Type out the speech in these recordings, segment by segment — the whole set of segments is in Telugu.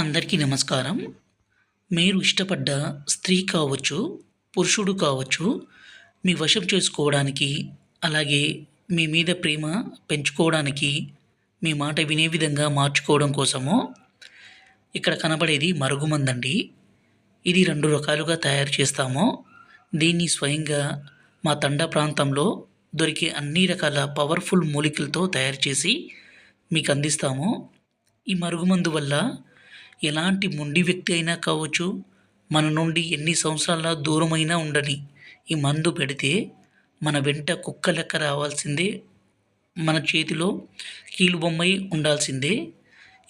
అందరికీ నమస్కారం. మీరు ఇష్టపడ్డ స్త్రీ కావచ్చు పురుషుడు కావచ్చు మీ వశం చేసుకోవడానికి అలాగే మీ మీద ప్రేమ పెంచుకోవడానికి మీ మాట వినే విధంగా మార్చుకోవడం కోసము ఇక్కడ కనబడేది మరుగుమందండి. ఇది రెండు రకాలుగా తయారు చేస్తాము దీన్ని స్వయంగా మా తండ ప్రాంతంలో దొరికే అన్ని రకాల పవర్ఫుల్ మూలికలతో తయారు చేసి మీకు అందిస్తాము. ఈ మరుగుమందు వల్ల ఎలాంటి మొండి వ్యక్తి అయినా కావచ్చు మన నుండి ఎన్ని సంవత్సరాల దూరమైనా ఉండని ఈ మందు పెడితే మన వెంట కుక్క లెక్క రావాల్సిందే మన చేతిలో కీలుబొమ్మై ఉండాల్సిందే.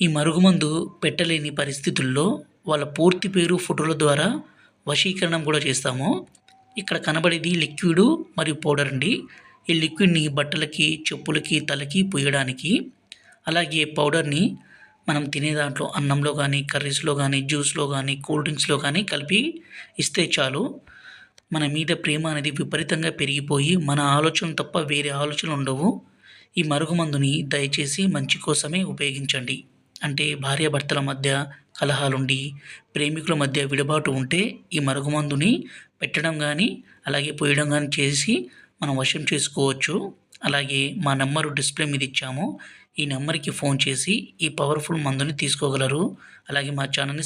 ఈ మరుగుమందు పెట్టలేని పరిస్థితుల్లో వాళ్ళ పూర్తి పేరు ఫోటోల ద్వారా వశీకరణం కూడా చేస్తాము. ఇక్కడ కనబడేది లిక్విడ్ మరియు పౌడర్ అండి. ఈ లిక్విడ్ని బట్టలకి చెప్పులకి తలకి పూయడానికి అలాగే పౌడర్ని మనం తినే దాంట్లో అన్నంలో కానీ కర్రీస్లో కానీ జ్యూస్లో కానీ కూల్ డ్రింక్స్లో కానీ కలిపి ఇస్తే చాలు. మన మీద ప్రేమ అనేది విపరీతంగా పెరిగిపోయి మన ఆలోచన తప్ప వేరే ఆలోచనలు ఉండవు. ఈ మరుగుమందుని దయచేసి మంచి కోసమే ఉపయోగించండి. అంటే భార్యాభర్తల మధ్య కలహాలుండి ప్రేమికుల మధ్య విడబాటు ఉంటే ఈ మరుగుమందుని పెట్టడం కానీ అలాగే పోయడం కానీ చేసి మనం వశం చేసుకోవచ్చు. అలాగే మా నెంబరు డిస్ప్లే మీద ఇచ్చాము. ఈ నెంబర్కి ఫోన్ చేసి ఈ పవర్ఫుల్ మందుని తీసుకోగలరు. అలాగే మా ఛానల్ని